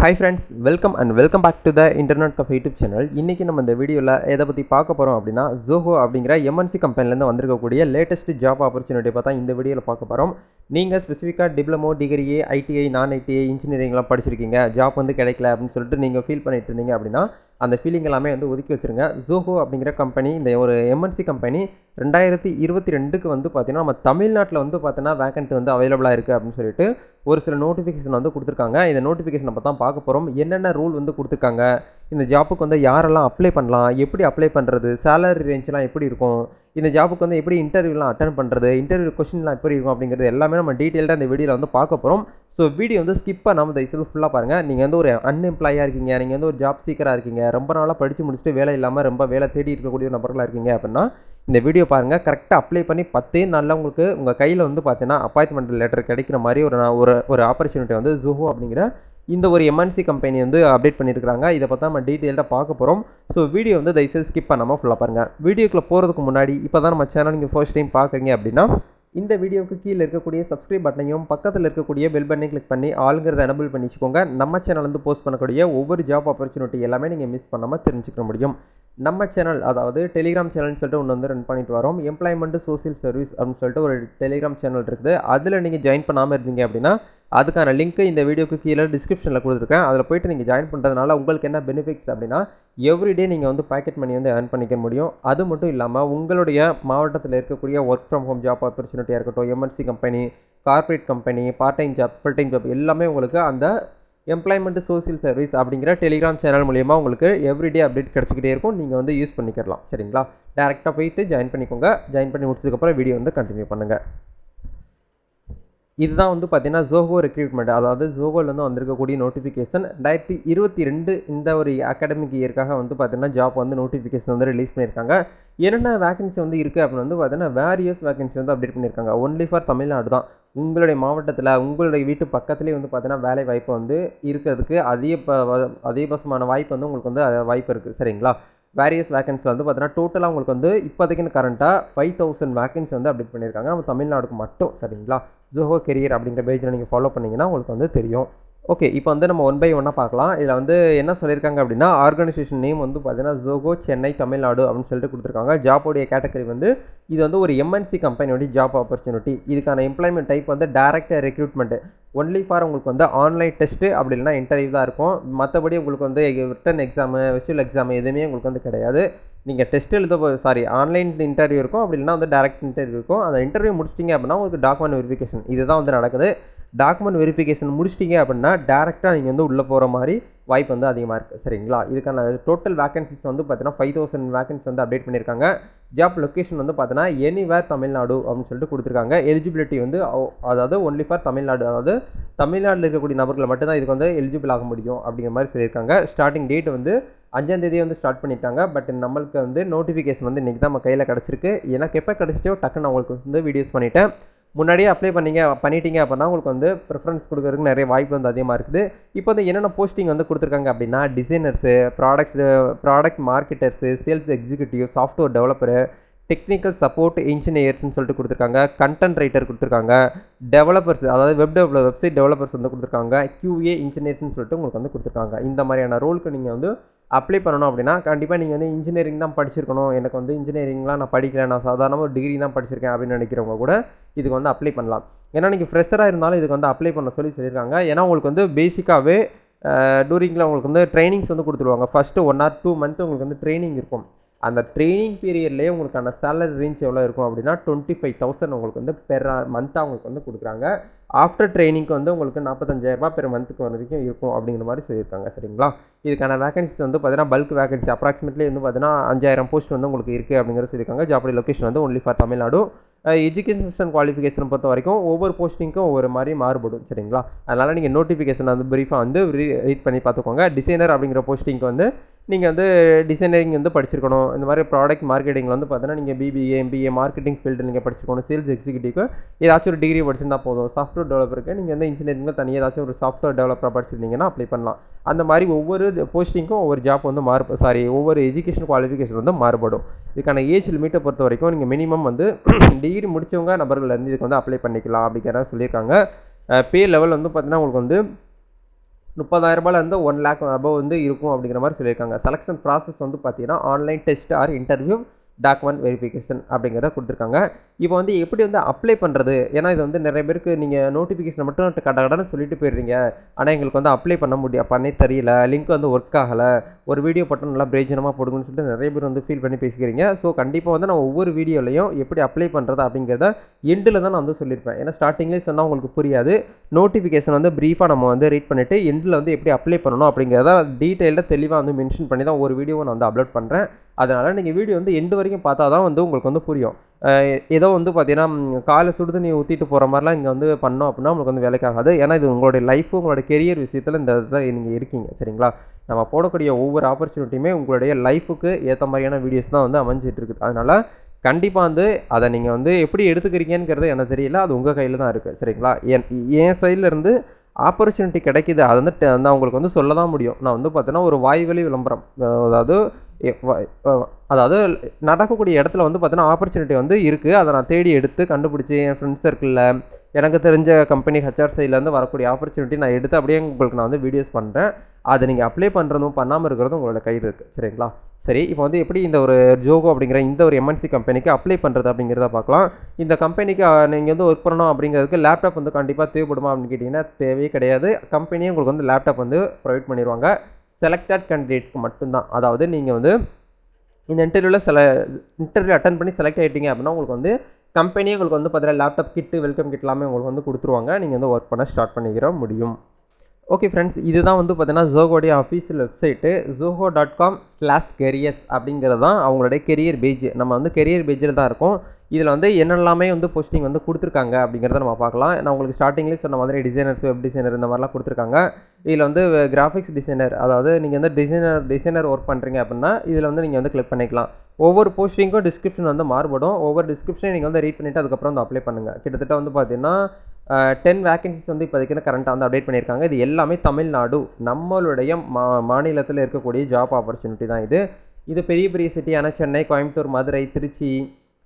Hi friends welcome and welcome back to the internet cafe YouTube channel இன்றைக்கி நம்ம இந்த வீடியோவில் எதை பற்றி பார்க்க போகிறோம் அப்படின்னா ஜோஹோ அப்படிங்கிற எம்என்சி கம்பெனிலேருந்து வந்திருக்கக்கூடிய லேட்டஸ்ட் ஜாப் ஆப்பர்ச்சுனிட்டி பார்த்தா இந்த வீடியோவில் பார்க்க போகிறோம் நீங்கள் ஸ்பெசிஃபிக்காக டிப்ளமோ டிகிரி ஐடிஐ நான் ஐடிஐ இன்ஜினியரிங்லாம் படிச்சிருக்கீங்க. ஜாப் வந்து கிடைக்கல அப்படின்னு சொல்லிட்டு நீங்கள் ஃபீல் பண்ணிட்டு இருந்தீங்க அப்படின்னா அந்த ஃபீலிங் எல்லாமே வந்து ஒதுக்கி வச்சுருங்க. ஜோஹோ அப்படிங்கிற கம்பெனி இந்த ஒரு எம்என்சி கம்பெனி ரெண்டாயிரத்தி இருபத்தி ரெண்டுக்கு வந்து பார்த்தீங்கன்னா நம்ம தமிழ்நாட்டில் வந்து பார்த்தீங்கன்னா வேக்கண்ட் வந்து அவைலபிளாக இருக்குது அப்படின்னு சொல்லிட்டு ஒரு சில நோட்டிஃபிகேஷன் வந்து கொடுத்துருக்காங்க. இந்த நோட்டிஃபிகேஷன் நம்ம தான் பார்க்க போகிறோம் என்னென்ன ரூல் வந்து கொடுத்துருக்காங்க? இந்த ஜாப்புக்கு வந்து யாரெல்லாம் அப்ளை பண்ணலாம்? எப்படி அப்ளை பண்ணுறது சேலரி ரேஞ்செலாம் எப்படி இருக்கும்? இந்த ஜாப்புக்கு வந்து எப்படி இன்டர்வியூலாம் அட்டன் பண்ணுறது இன்டர்வியூ கொஷின்லாம் எப்படி இருக்கும்? அப்படிங்கிறது எல்லாமே நம்ம டீட்டெயில்டாக இந்த வீடியோவில் வந்து பார்க்க போகிறோம் ஸோ வீடியோ வந்து ஸ்கிப் பண்ணாமல் தயவுசெய்து ஃபுல்லாக பாருங்கள் நீங்கள் வந்து ஒரு அன்எம்ப்ளாயாக இருக்கீங்க. நீங்கள் வந்து ஒரு ஜாப் சீக்கராக இருக்கீங்க. ரொம்ப நாளாக படித்து முடிச்சுட்டு வேலை இல்லாமல் ரொம்ப வேலை தேடி இருக்கக்கூடிய நபர்களாக இருக்கீங்க அப்படின்னா இந்த வீடியோ பாருங்கள் கரெக்டாக அப்ளை பண்ணி பத்தே நாளில் உங்களுக்கு உங்கள் கையில் வந்து பார்த்தீங்கன்னா அப்பாயின்மெண்ட் லெட்டர் கிடைக்கிற மாதிரி ஒரு ஒரு ஒரு ஆப்பர்ச்சுனிட்டி வந்து ஜூஹோ அப்படிங்கிற இந்த ஒரு எம்என்சி கம்பெனி வந்து அப்டேட் பண்ணியிருக்காங்க இதை பார்த்தா நம்ம டீட்டெயில்டாக பார்க்க போகிறோம் ஸோ வீடியோ வந்து தயவுசெய்து ஸ்கிப் பண்ணாமல் ஃபுல்லாக பாருங்கள் வீடியோக்குள்ளே போகிறதுக்கு முன்னாடி இப்போ தான் நம்ம சேனல் நீங்கள் ஃபர்ஸ்ட் டைம் பார்க்குறீங்க அப்படின்னா இந்த வீடியோவுக்கு கீழே இருக்கக்கூடிய சப்ஸ்கிரைப் பட்டனையும் பக்கத்தில் இருக்கக்கூடிய பெல் பட்டனையும் கிளிக் பண்ணி ஆளுங்கிறத எனபிள் பண்ணி வச்சுக்கோங்க நம்ம சேனல் வந்து போஸ்ட் பண்ணக்கூடிய ஒவ்வொரு ஜாப் ஆப்பர்ச்சுனிட்டி எல்லாமே நீங்கள் மிஸ் பண்ணாமல் தெரிஞ்சுக்க முடியும். நம்ம சேனல் அதாவது டெலிகிராம் சேனல்னு சொல்லிட்டு ஒன்று வந்து ரன் பண்ணிட்டு வரோம். எம்ப்ளாய்மெண்ட் சோசியல் சர்வீஸ் அப்படின்னு சொல்லிட்டு ஒரு டெலிகிராம் சேனல் இருக்குது. அதில் நீங்கள் ஜாயின் பண்ணாமல் இருந்தீங்க அப்படின்னா அதுக்கான லிங்க்கு இந்த வீடியோக்கு கீழே டிஸ்கிரிப்ஷனில் கொடுத்துருக்கேன். அதில் போயிட்டு நீங்கள் ஜாயின் பண்ணுறதுனால உங்களுக்கு என்ன பெனிஃபிட்ஸ் அப்படின்னா எவ்ரிடே நீங்கள் வந்து பாக்கெட் மணி வந்து ஏர்ன் பண்ணிக்க முடியும். அது மட்டும் இல்லாமல் உங்களுடைய மாவட்டத்தில் இருக்கக்கூடிய ஒர்க் ஃப்ரம் ஹோம் ஜாப் ஆப்பர்ச்சுனிட்டியாக இருக்கட்டும் MNC company corporate company part time job full time job எல்லாமே உங்களுக்கு அந்த எம்ப்ளாய்மெண்ட் சோசியல் சர்வீஸ் அப்படிங்கிற டெலிகிராம் சேனல் மூலியமாக உங்களுக்கு எவ்ரிடே அப்டேட் கிடச்சிக்கிட்டே இருக்கும். நீங்கள் வந்து யூஸ் பண்ணிக்கலாம் சரிங்களா? டேரெக்டாக போயிட்டு ஜாயின் பண்ணிக்கோங்க. ஜாயின் பண்ணி முடிச்சதுக்கப்புறம் வீடியோ வந்து கண்டினியூ பண்ணுங்கள் இதுதான் வந்து பார்த்தீங்கன்னா ஜோகோ ரெக்ரூட்மெண்ட் அதாவது ஜோகோலேருந்து வந்திருக்கக்கூடிய நோட்டிஃபிகேஷன் ரெண்டாயிரத்தி இருபத்தி ரெண்டு இந்த ஒரு அகாடமிக் இயர்க்காக வந்து பார்த்தீங்கன்னா ஜாப் வந்து நோட்டிஃபிகேஷன் வந்து ரிலீஸ் பண்ணியிருக்காங்க. என்னென்ன வேகன்சி வந்து இருக்குது அப்படின்னு வந்து பார்த்தீங்கன்னா வேரியஸ் வேகன்சி வந்து அப்டேட் பண்ணியிருக்காங்க. ஒன்லி ஃபார் தமிழ்நாடு தான். உங்களுடைய மாவட்டத்தில் உங்களுடைய வீட்டு பக்கத்துலேயே வந்து பார்த்தீங்கன்னா வேலை வாய்ப்பு வந்து இருக்கிறதுக்கு அதிக அதிகபட்சமான வாய்ப்பு வந்து உங்களுக்கு வந்து வாய்ப்பு இருக்குது சரிங்களா? வேரியஸ் வேகன்சி வந்து பார்த்தீங்கன்னா டோட்டலாக உங்களுக்கு வந்து இப்போதைக்குன்னு கரண்ட்டாக ஃபைவ் தௌசண்ட் வேகன்சி வந்து அப்டேட் பண்ணியிருக்காங்க. நம்ம தமிழ்நாடுக்கு மட்டும் சரிங்களா? ஜோஹோ கெரியர் அப்படிங்கிற பேஜில் நீங்கள் ஃபாலோ பண்ணிங்கன்னா உங்களுக்கு வந்து தெரியும். ஓகே இப்போ வந்து நம்ம ஒன் பை ஒன்னாக பார்க்கலாம். இதில் வந்து என்ன சொல்லியிருக்காங்க அப்படின்னா ஆர்கனைசேஷன் நேம் வந்து பார்த்தீங்கன்னா ஜோகோ சென்னை தமிழ்நாடு அப்படின்னு சொல்லிட்டு கொடுத்துருக்காங்க. ஜாபோடைய கேட்டகரி வந்து இது வந்து ஒரு எம்என்சி கம்பெனியோட ஜாப் ஆப்பர்ச்சுனிட்டி இதுக்கான எம்ப்ளாய்மெண்ட் டைப் வந்து டைரக்ட் ரெக்ரூட்மெண்ட் ஒன்லி ஃபார் உங்களுக்கு வந்து ஆன்லைன் டெஸ்ட்டு அப்படி இல்லைனா இன்டர்வியூ தான் இருக்கும். மற்றபடி உங்களுக்கு வந்து ரிட்டன் எக்ஸாமு விஷுவல் எக்ஸாம் எதுவுமே உங்களுக்கு வந்து கிடையாது. நீங்கள் டெஸ்ட் எழுத சாரி ஆன்லைன் இன்டர்வியூ இருக்கும். அப்படி இல்லைனா வந்து டேரக்ட் இன்டர்வியூ இருக்கும். அந்த இன்டர்வியூ முடிச்சிட்டிங்க அப்படின்னா உங்களுக்கு டாக்குமெண்ட் வெரிஃபிகேஷன் இதுதான் வந்து நடக்குது. டாக்குமெண்ட் வெரிஃபிகேஷன் முடிச்சிட்டிங்க அப்படின்னா டேரெக்டாக நீங்கள் வந்து உள்ளே போகிற மாதிரி வாய்ப்பு வந்து அதிகமாக இருக்குது சரிங்களா? இதுக்கான டோட்டல் வேகன்சிஸ் வந்து பார்த்தீங்கன்னா ஃபைவ் தௌசண்ட் வேகன்சி வந்து அப்டேட் பண்ணியிருக்காங்க. ஜாப் லொக்கேஷன் வந்து பார்த்தீங்கன்னா எனிவேர் தமிழ்நாடு அப்படின்னு சொல்லிட்டு கொடுத்துருக்காங்க. எலிஜிபிலிட்டி வந்து அதாவது ஒன்லி ஃபார் தமிழ்நாடு. அதாவது தமிழ்நாட்டில் இருக்கக்கூடிய நபர்கள் மட்டும்தான் இதுக்கு வந்து எலிஜிபிள் ஆக முடியும் அப்படிங்கிற மாதிரி சொல்லியிருக்காங்க. ஸ்டார்டிங் டேட் வந்து அஞ்சாந்தேதி வந்து ஸ்டார்ட் பண்ணிட்டாங்க. பட் நம்மளுக்கு வந்து நோட்டிஃபிகேஷன் வந்து இன்றைக்கி தான் நம்ம கையில் கிடச்சிருக்கு. எனக்கு எப்போ கிடச்சிட்டோ டக்குன்னு அவங்களுக்கு வந்து வீடியோஸ் பண்ணிட்டேன். முன்னாடியே அப்ளை பண்ணிங்க பண்ணிட்டீங்க அப்படின்னா உங்களுக்கு வந்து ப்ரிஃபரன்ஸ் கொடுக்குறதுக்கு நிறைய வாய்ப்பு வந்து அதிகமாக இருக்குது. இப்போ வந்து என்னென்ன போஸ்டிங் வந்து கொடுத்துருக்காங்க அப்படின்னா designers products product marketers sales executive software developer technical support இன்ஜினியர்ஸ்னு சொல்லிட்டு கொடுத்துருக்காங்க. கண்டென்ட் ரைட்டர் கொடுத்துருக்காங்க. டெவலப்பர்ஸ் அதாவது வெப் டெவலப் வெப்சைட் டெவலப்பர்ஸ் வந்து கொடுத்துருக்காங்க. கியூஏ இன்ஜினியர்ஸ்னு சொல்லிட்டு உங்களுக்கு வந்து கொடுத்துருக்காங்க. இந்த மாதிரியான ரோலுக்கு நீங்கள் வந்து அப்ளை பண்ணணும் அப்படின்னா கண்டிப்பாக நீங்கள் வந்து இன்ஜினியரிங் தான் படிச்சிருக்கணும். எனக்கு வந்து இன்ஜினியரிங்லாம் நான் படிக்கல. நான் சாதாரணமாக ஒரு டிகிரி தான் படிச்சிருக்கேன் அப்படின்னு நினைக்கிறவங்க கூட இதுக்கு வந்து அப்ளை பண்ணலாம். ஏன்னா நீங்கள் ஃப்ரெஷராக இருந்தாலும் இதுக்கு வந்து அப்ளை பண்ண சொல்லி சொல்லியிருக்காங்க. ஏன்னா உங்களுக்கு வந்து பேசிக்காகவே டூரிங்கில் உங்களுக்கு வந்து ட்ரைனிங்ஸ் வந்து கொடுத்துருவாங்க first one or two month உங்களுக்கு வந்து ட்ரைனிங் இருக்கும். அந்த ட்ரைனிங் பீரியட்லேயே உங்களுக்கான சேலரி ரேஞ்ச் எவ்வளோ இருக்கும் அப்படின்னா டுவெண்ட்டி ஃபைவ் தௌசண்ட் உங்களுக்கு வந்து பெர் மந்த்தாக உங்களுக்கு வந்து கொடுக்குறாங்க. ஆஃப்டர் ட்ரைனிங்க்கு வந்து உங்களுக்கு நாற்பத்தஞ்சாயிரரூபா பெர் மந்த்துக்கு வரைக்கும் இருக்கும் அப்படிங்கிற மாதிரி சொல்லியிருக்காங்க சரிங்களா? இதுக்கான வேகன்சிஸ் வந்து பார்த்தீங்கன்னா பல்க் வேகன்சி அப்ராக்சிமேட்லி வந்து பார்த்தீங்கன்னா அஞ்சாயிரம் போஸ்ட் வந்து உங்களுக்கு இருக்குது அப்படிங்கிற சொல்லியிருக்காங்க. ஜாபடி லொக்கேஷன் வந்து only for Tamil Nadu education qualification பொறுத்த வரைக்கும் ஒவ்வொரு போஸ்டிங்க்கும் ஒவ்வொரு மாதிரி மாறுபடும் சரிங்களா? அதனால் நீங்கள் நோட்டிஃபிகேஷன் வந்து ப்ரீஃபாக வந்து ரீட் பண்ணி பார்த்துக்கோங்க. டிசைனர் அப்படிங்கிற போஸ்டிங்க்கு வந்து நீங்கள் வந்து டிசைனரிங் வந்து படிச்சிருக்கணும். இந்த மாதிரி ப்ராடக்ட் மார்க்கெட்டிங்கில் வந்து பார்த்தீங்கன்னா நீங்கள் பிபிஏ எம்பிஏ மார்க்கெட்டிங் ஃபீல்டு நீங்கள் படிச்சிருக்கணும். சேல்ஸ் எக்ஸிக்யூட்டிவ்க்கு ஏதாச்சும் ஒரு டிகிரி படிச்சிருந்தா போதும். சாஃப்ட்வேர் டெவலப்பருக்கு நீங்கள் வந்து இன்ஜினியரிங்கில் தனியாக ஏதாச்சும் ஒரு சாஃப்ட்வேர் டெவலப்பராக படிச்சிருந்தீங்கன்னா அப்ளை பண்ணலாம். அந்த மாதிரி ஒவ்வொரு போஸ்டிங்க்கும் ஒவ்வொரு ஜாப் வந்து மாறு சாரி ஒவ்வொரு எஜுகேஷன் குவாலிஃபிகேஷன் வந்து மாறுபடும். இதுக்கான ஏஜ் லிமிட்டை பொறுத்த வரைக்கும் நீங்கள் மினிமம் வந்து டிகிரி முடிச்சவங்க நபர்கள் வந்து இதுக்கு வந்து அப்ளை பண்ணிக்கலாம் அப்படிங்கிற சொல்லியிருக்காங்க. பே லெவல் வந்து பார்த்திங்கன்னா உங்களுக்கு வந்து முப்பதாயிரரூபாலேருந்து ஒன் லேக் அபவ் வந்து இருக்கும் அப்படிங்கிற மாதிரி சொல்லியிருக்காங்க. செலெக்ஷன் ப்ராசஸ் வந்து பார்த்தீங்கன்னா online test or interview document verification அப்படிங்கிறத கொடுத்துருக்காங்க. இப்போ வந்து எப்படி வந்து அப்ளை பண்ணுறது ஏன்னா இது வந்து நிறைய பேருக்கு நீங்கள் நோட்டிஃபிகேஷன் மட்டும் கட கடன்னு சொல்லிட்டு போயிடுறீங்க. ஆனால் எங்களுக்கு வந்து அப்ளை பண்ண முடியும் பண்ணி தெரியல. லிங்க் வந்து ஒர்க் ஆகலை. ஒரு வீடியோ போட்டால் நல்லா பிரயோஜனமாக போடுங்கன்னு சொல்லிட்டு நிறைய பேர் வந்து ஃபீல் பண்ணி பேசிக்கிறீங்க. ஸோ கண்டிப்பாக வந்து நான் ஒவ்வொரு வீடியோலையும் எப்படி அப்ளை பண்ணுறது அப்படிங்கிறத எண்டில் தான் நான் வந்து சொல்லியிருப்பேன். ஏன்னா ஸ்டார்டிங்லேயே சொன்னால் உங்களுக்கு புரியாது. நோட்டிஃபிகேஷன் வந்து ப்ரீஃபாக நம்ம வந்து ரீட் பண்ணிவிட்டு எண்டில் வந்து எப்படி அப்ளை பண்ணணும் அப்படிங்கிறத டீட்டெயிலாக தெளிவாக வந்து மென்ஷன் பண்ணி தான் ஒரு வீடியோவை நான் வந்து அப்லோட் பண்ணுறேன் அதனால் நீங்கள் வீடியோ வந்து எண்டு வரைக்கும் பார்த்தா தான் வந்து உங்களுக்கு வந்து புரியும். ஏதோ வந்து பார்த்தீங்கன்னா காலை சுடுது நீ ஊற்றிட்டு போகிற மாதிரிலாம் இங்கே வந்து பண்ணோம் அப்படின்னா உங்களுக்கு வந்து வேலைக்கு ஆகாது. ஏன்னா இது உங்களுடைய லைஃப் உங்களோட கெரியர் விஷயத்தில் இந்த இதில் நீங்கள் இருக்கீங்க. சரிங்களா? நம்ம போடக்கூடிய ஒவ்வொரு ஆப்பர்ச்சுனிட்டியுமே உங்களுடைய லைஃபுக்கு ஏற்ற மாதிரியான வீடியோஸ் தான் வந்து அமைஞ்சிட்டு இருக்குது. அதனால் கண்டிப்பாக வந்து அதை நீங்கள் வந்து எப்படி எடுத்துக்கிறீங்கங்கிறது எனக்கு தெரியல. அது உங்கள் கையில் தான் இருக்குது சரிங்களா? என் என் சைடில் இருந்து ஆப்பர்ச்சுனிட்டி கிடைக்கிது. அது வந்து நான் உங்களுக்கு வந்து சொல்ல தான் முடியும். நான் வந்து பார்த்தீங்கன்னா ஒரு வாய்வழி விளம்பரம். அதாவது அதாவது நடக்கக்கூடிய இடத்துல வந்து பார்த்தீங்கன்னா ஆப்பர்ச்சுனிட்டி வந்து இருக்குது அதை நான் தேடி எடுத்து கண்டுபிடிச்சி என் ஃப்ரெண்ட்ஸ் சர்க்கிளில் எனக்கு தெரிஞ்ச கம்பெனி ஹெச்ஆர் சைட்லேருந்து வரக்கூடிய ஆப்பர்ச்சுனிட்டி நான் எடுத்து அப்படியே உங்களுக்கு நான் வந்து வீடியோஸ் பண்ணுறேன் அதை நீங்கள் அப்ளை பண்ணுறதும் பண்ணாமல் இருக்கிறதும் உங்களோட கையில் இருக்குது சரிங்களா? சரி இப்போ வந்து எப்படி இந்த ஒரு ஜோகோ அப்படிங்கிற இந்த ஒரு எம்என்சி கம்பெனிக்கு அப்ளை பண்ணுறது அப்படிங்கிறத பார்க்கலாம். இந்த கம்பெனிக்கு நீங்கள் வந்து ஒர்க் பண்ணணும் அப்படிங்கிறதுக்கு லேப்டாப் வந்து கண்டிப்பாக தேவைப்படுமா அப்படின்னு கேட்டிங்கன்னா தேவையே கிடையாது. கம்பெனியே உங்களுக்கு வந்து லேப்டாப் வந்து ப்ரொவைட் பண்ணிடுவாங்க செலக்டட் கேண்டிடேட்ஸ்க்கு மட்டும்தான். அதாவது நீங்கள் வந்து இந்த இன்டர்வியூவில் சில இன்டர்வியூ அட்டன் பண்ணி செலக்ட் ஆகிட்டீங்க அப்படின்னா உங்களுக்கு வந்து கம்பெனியே உங்களுக்கு வந்து பார்த்தீங்கன்னா லேப்டாப் கிட்டு வெல்கம் கிட் எல்லாமே உங்களுக்கு வந்து கொடுத்துருவாங்க. நீங்கள் வந்து ஒர்க் பண்ண ஸ்டார்ட் பண்ணிக்கிற முடியும். ஓகே ஃப்ரெண்ட்ஸ் இதுதான் வந்து பார்த்தீங்கன்னா ஜோகோடைய official website Zoho dot com slash careers அப்படிங்கிறது தான் அவங்களுடைய கெரியர் பேஜ் நம்ம வந்து கெரியர் பேஜில் தான் இருக்கும். இதில் வந்து என்னெல்லாமே வந்து போஸ்டிங் வந்து கொடுத்துருக்காங்க அப்படிங்கிறத நம்ம பார்க்கலாம். நான் உங்களுக்கு ஸ்டார்டிங்லேயே சொன்ன மாதிரி டிசைனர்ஸ் வெப் டிசைனர் இந்த மாதிரிலாம் கொடுத்துருக்காங்க. இதில் வந்து கிராஃபிக்ஸ் டிசைனர் அதாவது நீங்கள் வந்து டிசைனர் டிசைனர் ஒர்க் பண்ணுறீங்க அப்படின்னா இதில் வந்து நீங்கள் வந்து கிளிக் பண்ணிக்கலாம். ஒவ்வொரு போஸ்டிங்க்கும் டிஸ்கிரிப்ஷன் வந்து மாறுபடும். ஒவ்வொரு டிஸ்கிரிப்ஷனையும் நீங்கள் வந்து ரீட் பண்ணிவிட்டு அதுக்கப்புறம் வந்து அப்ளை பண்ணுங்கள் கிட்டத்தட்ட வந்து பார்த்தீங்கன்னா டென் வேக்கன்சிஸ் வந்து இப்போதைக்கு கரண்ட்டாக வந்து அப்டேட் பண்ணியிருக்காங்க. இது எல்லாமே தமிழ்நாடு நம்மளுடைய மா மாநிலத்தில் இருக்கக்கூடிய ஜாப் ஆப்பர்ச்சுனிட்டி தான் இது. இது பெரிய பெரிய சிட்டியான சென்னை கோயம்புத்தூர் மதுரை திருச்சி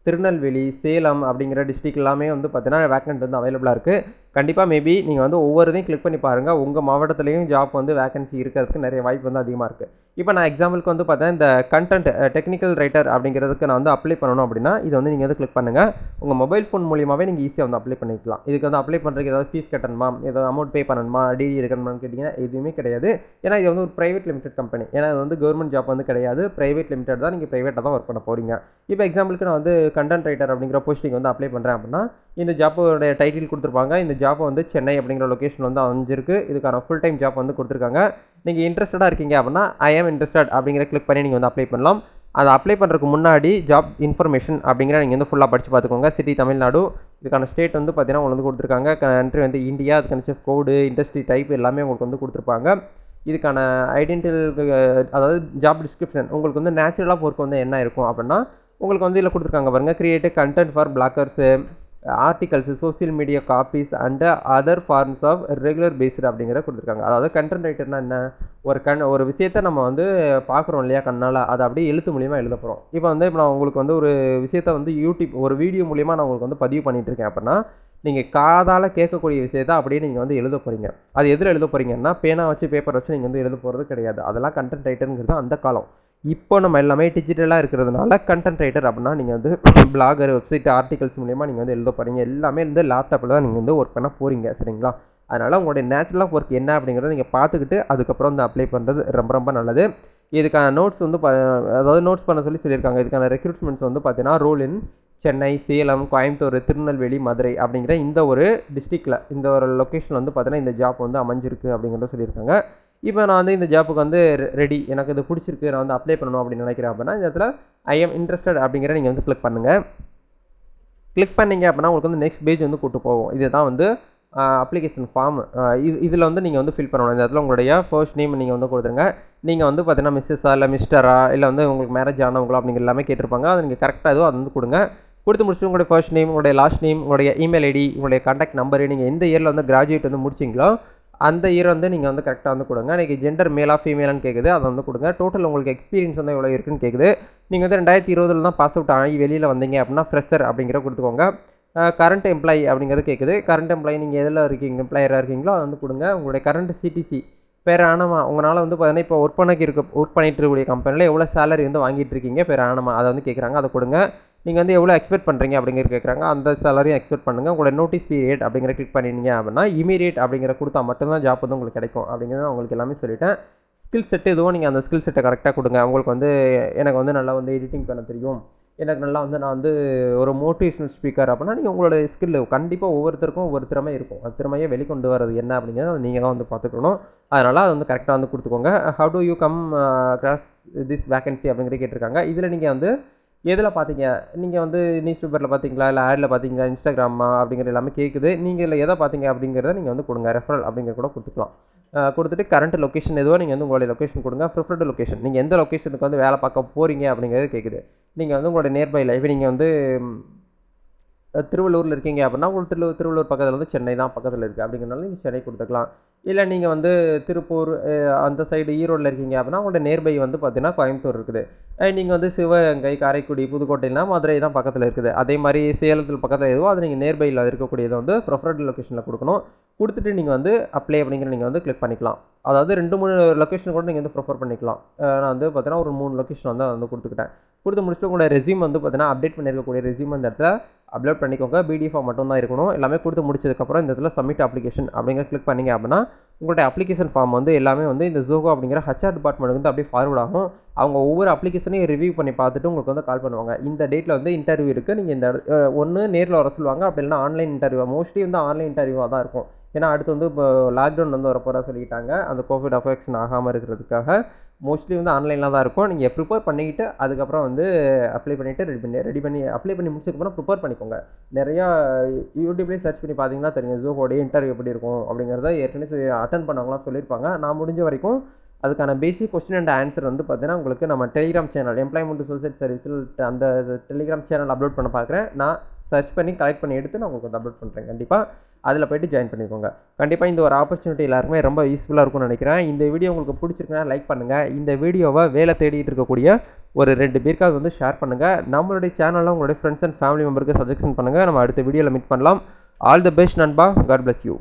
திருநெல்வேலி சேலம் அப்படிங்கிற டிஸ்ட்ரிக்ட் எல்லாமே வந்து பார்த்திங்கன்னா வேக்கன்ட் வந்து அவைலபிளாக இருக்குது கண்டிப்பாக மேபி நீங்கள் வந்து ஒவ்வொரு இதையும் கிளிக் பண்ணி பாருங்கள் உங்கள் மாவட்டத்துலேயும் ஜாப் வந்து வேகன்சி இருக்கிறதுக்கு நிறைய வாய்ப்பு வந்து அதிகமாக இருக்குது இப்போ நான் எக்ஸாம்பிளுக்கு வந்து பார்த்தேன் இந்த கண்டென்ட் டெக்னிக்கல் ரைட்டர் அப்படிங்கிறதுக்கு நான் வந்து அப்ளை பண்ணணும் அப்படின்னா இதை வந்து நீங்கள் வந்து கிளிக் பண்ணுங்கள் உங்கள் மொபைல் ஃபோன் மூலியமாகவே நீங்கள் ஈஸியாக வந்து அப்ளை பண்ணிக்கலாம். இதுக்கு வந்து அப்ளை பண்ணுறதுக்கு ஏதாவது ஃபீஸ் கட்டணுமா? ஏதாவது அமௌண்ட் பே பண்ணணுமா? டிடி இருக்கணுமான்னு கேட்டிங்கன்னா எதுவுமே கிடையாது. ஏன்னா இது வந்து ஒரு ப்ரைவேட் லிமிடெட் கம்பெனி ஏன்னா இது வந்து கவர்மெண்ட் ஜாப் வந்து கிடையாது. ப்ரைவேட் லிமிடெட் தான் நீங்கள் ப்ரைவேட்டாக தான் ஒர்க் பண்ண போகிறீங்க இப்போ எக்ஸாம்பிளுக்கு நான் வந்து கண்டென்ட் ரைட்டர் அப்படிங்கிற போஸ்டிங் வந்து அப்ளை பண்ணுறேன் அப்படின்னா இந்த ஜாப்போட டைட்டில் கொடுத்துருப்பாங்க. இந்த ஜாப் வந்து சென்னை அப்படிங்கிற லொக்கேஷன் வந்து அமைஞ்சிருக்கு. இதுக்கான ஃபுல் டைம் ஜாப் வந்து கொடுத்துருக்காங்க. நீங்கள் இன்ட்ரெஸ்டடாக இருக்கீங்க அப்படின்னா ஐ ஆம் இன்ட்ரெஸ்டட் அப்படிங்கிற கிளிக் பண்ணி நீங்கள் வந்து அப்ளை பண்ணலாம். அதை அப்ளை பண்ணுறதுக்கு முன்னாடி ஜாப் இன்ஃபர்மேஷன் அப்படிங்கிற நீங்கள் வந்து ஃபுல்லாக படித்து பார்த்துக்கோங்க. சிட்டி தமிழ்நாடு இதுக்கான ஸ்டேட் வந்து பார்த்தீங்கன்னா உங்களுக்கு வந்து கொடுத்துருக்காங்க. கண்ட்ரி வந்து இந்தியா அதுக்கான செஃப் கோடு இண்டஸ்ட்ரி டைப் எல்லாமே உங்களுக்கு வந்து கொடுத்துருப்பாங்க. இதுக்கான ஐடென்டில் அதாவது ஜாப் டிஸ்கிரிப்ஷன் உங்களுக்கு வந்து நேச்சுரலாக போர்க்கு வந்து என்ன இருக்கும் அப்படின்னா உங்களுக்கு வந்து இதில் கொடுத்துருக்காங்க பாருங்கள் creative content for bloggers articles social media copies and other forms of regular based அப்படிங்கிற கொடுத்துருக்காங்க. அதாவது கண்டென்ட் ரைட்டர்னா என்ன? ஒரு கண் ஒரு விஷயத்தை நம்ம வந்து பார்க்குறோம் இல்லையா கண்ணால் அதை அப்படியே எழுத்து மூலியமாக எழுத போகிறோம் இப்போ வந்து இப்போ நான் உங்களுக்கு வந்து ஒரு விஷயத்தை வந்து யூடியூப் ஒரு வீடியோ மூலியமாக நான் உங்களுக்கு வந்து பதிவு பண்ணிகிட்ருக்கேன் இருக்கேன் அப்படின்னா நீங்கள் காதால் கேட்கக்கூடிய விஷயத்தை அப்படியே நீங்கள் வந்து எழுத போகிறீங்க அது எதில் எழுத போகிறீங்கன்னா பேனா வச்சு பேப்பர் வச்சு நீங்கள் வந்து எழுத போகிறது கிடையாது. அதெல்லாம் கண்டென்ட் ரைட்டருங்கிறது அந்த காலம். இப்போ நம்ம எல்லாமே டிஜிட்டலாக இருக்கிறதுனால கண்டென்ட் ரைட்டர் அப்படின்னா நீங்கள் வந்து பிளாகர் வெப்சைட் ஆர்டிகல்ஸ் மூலியமாக நீங்கள் வந்து எழுத போகிறீங்க எல்லாமே வந்து லேப்டாப்பில் தான் நீங்கள் வந்து ஒர்க் பண்ண போகிறீங்க சரிங்களா? அதனால் உங்களுடைய நேச்சுரலாக ஒர்க் என்ன அப்படிங்கிறத நீங்கள் பார்த்துக்கிட்டு அதுக்கப்புறம் வந்து அப்ளை பண்ணுறது ரொம்ப ரொம்ப நல்லது. இதுக்கான நோட்ஸ் வந்து அதாவது நோட்ஸ் பண்ண சொல்லி சொல்லியிருக்காங்க. இதுக்கான ரெக்ரூட்மெண்ட்ஸ் வந்து பார்த்தீங்கன்னா ரோல் இன் சென்னை சேலம் கோயம்புத்தூர் திருநெல்வேலி மதுரை அப்படிங்கிற இந்த ஒரு டிஸ்ட்ரிக்டில் இந்த ஒரு லொக்கேஷன் வந்து பார்த்தீங்கன்னா இந்த ஜாப் வந்து அமைஞ்சிருக்கு அப்படிங்கிறத சொல்லியிருக்காங்க. இப்போ நான் வந்து இந்த ஜாப்புக்கு வந்து ரெடி எனக்கு இது பிடிச்சிருக்கு. நான் வந்து அப்ளை பண்ணணும் அப்படின்னு நினைக்கிறேன் அப்படின்னா இந்த இடத்துல ஐ எம் இன்ட்ரெஸ்டட் அப்படிங்கிற நீங்கள் வந்து கிளிக் பண்ணுங்கள் கிளிக் பண்ணீங்க அப்படின்னா உங்களுக்கு வந்து நெக்ஸ்ட் பேஜ் வந்து கூட்டு போகும். இதுதான் வந்து அப்ளிகேஷன் ஃபார்ம் இது இதில் வந்து நீங்கள் வந்து ஃபில் பண்ணணும். இந்த இடத்துல உங்களுடைய ஃபர்ஸ்ட் நேம் நீங்கள் வந்து கொடுத்துருங்க. நீங்கள் வந்து பார்த்தீங்கன்னா மிஸ்ஸஸா இல்லை மிஸ்டரா இல்லை வந்து உங்களுக்கு மேரேஜ் ஆனவங்களா அப்படிங்கிற எல்லாமே கேட்டிருப்பாங்க. அது நீங்கள் கரெக்டாக எதுவும் அது வந்து கொடுங்க. கொடுத்து முடிச்சுட்டு உங்களுடைய ஃபர்ஸ்ட் நேம் உங்களுடைய லாஸ்ட் நேம் உங்களுடைய இமெயில் ஐடி உங்களுடைய கான்டாக்ட் நம்பரு நீங்கள் எந்த இயரில் வந்து கிராஜுவேட் வந்து முடிச்சிங்களோ அந்த இயர் வந்து நீங்கள் வந்து கரெக்டாக வந்து கொடுங்க. இன்றைக்கி ஜெண்டர் மேலா ஃபீமேலான்னு கேட்குது அதை வந்து கொடுங்க. டோட்டல் உங்களுக்கு எக்ஸ்பீரியன்ஸ் வந்து எவ்வளோ இருக்குன்னு கேட்குது நீங்கள் வந்து ரெண்டாயிரத்தி இருபதுல தான் பாஸ் அவுட் ஆகி வெளியில் வந்தீங்க அப்படின்னா ஃப்ரெஷர் அப்படிங்கிற கொடுத்துக்கோங்க. கரண்ட் எம்ப்ளாயி அப்படிங்கிறது கேட்குது கரண்ட் எம்ப்ளாயி நீங்கள் எதில் இருக்கீங்க? எம்ப்ளாயராக இருக்கீங்களோ அதை வந்து கொடுங்க. உங்களுடைய கரண்ட் சிடிசி பேர் ஆனமா உங்களால் வந்து பார்த்தீங்கன்னா இப்போ ஒர்க் பண்ணக்கு இருக்க ஒர்க் பண்ணிட்டு இருக்கக்கூடிய கம்பெனியில் எவ்வளோ சேலரி வந்து வாங்கிட்டு இருக்கீங்க? பேர் ஆனமா அதை வந்து கேட்குறாங்க அதை கொடுங்க. நீங்கள் வந்து எவ்வளோ எக்ஸ்பெக்ட் பண்ணுறீங்க அப்படிங்கிற கேட்குறாங்க அந்த சேலரியும் எக்ஸ்பெக்ட் பண்ணுங்கள் உங்களோட நோட்டீஸ் பீரியட் அப்படிங்கிற கிளிக் பண்ணிட்டீங்க அப்படின்னா இமீடியட் அப்படிங்கிற கொடுத்தா மட்டும்தான் ஜாப் வந்து உங்களுக்கு கிடைக்கும். அப்படிங்கிறத உங்களுக்கு எல்லாமே சொல்லிட்டேன். ஸ்கில் செட்டு எதுவும் நீங்கள் அந்த ஸ்கில் செட்டை கரெக்டாக கொடுங்க. உங்களுக்கு வந்து எனக்கு வந்து நல்லா வந்து எடிட்டிங் பண்ண தெரியும். எனக்கு நல்லா வந்து நான் வந்து ஒரு மோட்டிவேஷனல் ஸ்பீக்கர் அப்படின்னா நீங்கள் உங்களோட ஸ்கில் கண்டிப்பாக ஒவ்வொருத்தருக்கும் ஒவ்வொரு திறமை இருக்கும். அது திறமையை வெளிக்கொண்டு வரது என்ன அப்படிங்கிறத அதை நீங்கள் தான் வந்து பார்த்துக்கணும். அதனால் அதை வந்து கரெக்டாக வந்து கொடுத்துக்கோங்க. How do you come cross this vacancy அப்படிங்கிறது கேட்டிருக்காங்க. இதில் நீங்கள் வந்து எதில் பார்த்தீங்க நீங்கள் வந்து நியூஸ் பேப்பரில் பார்த்தீங்களா இல்லை ஆடில் பார்த்தீங்களா இன்ஸ்டாகிராமா அப்படிங்கிற எல்லாமே கேட்குது நீங்கள் இல்லை எதை பார்த்தீங்க அப்படிங்கிறத நீங்கள் வந்து கொடுங்க. ரெஃபரல் அப்படிங்கிற கூட கொடுத்துக்கலாம். கொடுத்துட்டு கரண்ட் லொக்கேஷன் எதுவோ நீங்கள் வந்து உங்களுடைய லொக்கேஷன் கொடுங்க. ப்ரிஃபர்டு லொக்கேஷன் நீங்கள் எந்த லொக்கேஷனுக்கு வந்து வேலை பார்க்க போகிறீங்க அப்படிங்கிறது கேட்குது நீங்கள் வந்து உங்களோட நியர்பை லைஃப் நீங்கள் வந்து திருவள்ளூரில் இருக்கீங்க அப்படின்னா உங்களுக்கு திரு திருவள்ளூர் பக்கத்தில் வந்து சென்னை தான் பக்கத்தில் இருக்குது அப்படிங்கிறனால நீங்கள் சென்னை கொடுத்துக்கலாம். இல்லை நீங்கள் வந்து திருப்பூர் அந்த சைடு ஈரோடில் இருக்கீங்க அப்படின்னா உங்களோட நேர்பை வந்து பார்த்தீங்கன்னா கோயம்புத்தூர் இருக்குது. நீங்கள் வந்து சிவகங்கை காரைக்குடி புதுக்கோட்டைனா மதுரை தான் பக்கத்தில் இருக்குது. அதே மாதிரி சேலத்தில் பக்கத்தில் எதுவோ அது நீங்கள் நேர்பையில் இருக்கக்கூடியதை வந்து ப்ரிஃபர்டு லொக்கேஷனில் கொடுக்கணும். கொடுத்துட்டு நீங்கள் வந்து அப்ளை அப்படிங்கிற நீங்கள் வந்து கிளிக் பண்ணிக்கலாம். அதாவது ரெண்டு மூணு லொக்கேஷன் கூட நீங்கள் வந்து ப்ரிஃபர் பண்ணிக்கலாம். நான் வந்து பார்த்தீங்கன்னா ஒரு மூணு லொக்கேஷன் வந்து வந்து கொடுத்துக்கிட்டேன். கொடுத்து முடிச்சுட்டு உங்களோட ரெஸ்யூம் வந்து பார்த்தீங்கன்னா அப்டேட் பண்ணியிருக்கக்கூடிய ரெஸ்யூம் அந்த இடத்துல அப்லோட் பண்ணிக்கோங்க. பிடிஎஃப் மட்டும் தான் இருக்கணும். எல்லாமே கொடுத்து முடிச்சதுக்கப்புறம் இந்த இடத்துல சப்மிட் அப்ளிகேஷன் அப்படிங்கிற கிளிக் பண்ணிங்க அப்படின்னா உங்களுடைய அப்ளிகேஷன் ஃபார்ம் வந்து எல்லாமே வந்து இந்த ஜோகோ அப்படிங்கிற ஹச்ஆர் டிபார்ட்மெண்ட் வந்து அப்படியே ஃபார்வர்ட் ஆகும். அவங்க ஒவ்வொரு அப்ளிகேஷனையும் ரிவ்யூ பண்ணி பார்த்துட்டு உங்களுக்கு வந்து கால் பண்ணுவாங்க. இந்த டேட்டில் வந்து இன்டர்வியூ இருக்குது நீங்கள் இந்த ஒன்று நேரில் வர சொல்லுவாங்க. அப்படி இல்லைன்னா ஆன்லைன் இன்டர்வியூ மோஸ்ட்லி வந்து ஆன்லைன் இன்டர்வியூவாக தான் இருக்கும். ஏன்னா அடுத்து வந்து இப்போ லாக்டவுன் வந்து வரப்போகிறா சொல்லிட்டாங்க அந்த கோவிட் அஃபெக்ஷன் ஆகாமல் இருக்கிறதுக்காக மோஸ்ட்லி வந்து ஆன்லைனில் தான் இருக்கும். நீங்கள் ப்ரிப்பேர் பண்ணிக்கிட்டு அதுக்கப்புறம் வந்து அப்ளை பண்ணிவிட்டு ரெடி பண்ணி ரெடி பண்ணி அப்ளை பண்ணி முடிச்சதுக்கப்புறம் ப்ரிப்பேர் பண்ணிக்கோங்க. நிறையா யூடியூப்லேயே சர்ச் பண்ணி பார்த்தீங்கன்னா தெரியும். ஜூஹோடைய இன்டர்வியூ எப்படி இருக்கும் அப்படிங்கிறத ஏற்கனவே அட்டன் பண்ணவங்களாம் சொல்லியிருப்பாங்க. நான் முடிஞ்ச வரைக்கும் அதுக்கான பேசிக் கொஸ்டின் அண்ட் ஆன்சர் வந்து பார்த்தீங்கன்னா உங்களுக்கு நம்ம டெலிகிராம் சேனல் எம்ப்ளாய்மெண்ட் சோசியல் சர்வீஸில் அந்த டெலிகிராம் சேனல் அப்லோட் பண்ண பார்க்குறேன். நான் சர்ச் பண்ணி கலெக்ட் பண்ணி எடுத்து நான் உங்களுக்கு அப்லோட் பண்ணுறேன் கண்டிப்பாக அதில் போயிட்டு ஜாயின் பண்ணிக்கோங்க. கண்டிப்பாக இந்த ஒரு ஆப்பர்ச்சுனிட்டி எல்லாருக்குமே ரொம்ப யூஸ்ஃபுல்லாக இருக்கும்னு நினைக்கிறேன். இந்த வீடியோ உங்களுக்கு பிடிச்சிருக்குன்னா லைக் பண்ணுங்கள் இந்த வீடியோவை வேலை தேடிட்டு இருக்கக்கூடிய ஒரு ரெண்டு பேருக்காவது வந்து ஷேர் பண்ணுங்கள் நம்மளுடைய சேனலில் உங்களுடைய ஃப்ரெண்ட்ஸ் அண்ட் ஃபேமிலி மெம்பருக்கு சஜஷன் பண்ணுங்கள் நம்ம அடுத்த வீடியோவில் மீட் பண்ணலாம். ஆல் தி பெஸ்ட் நண்பா. God bless you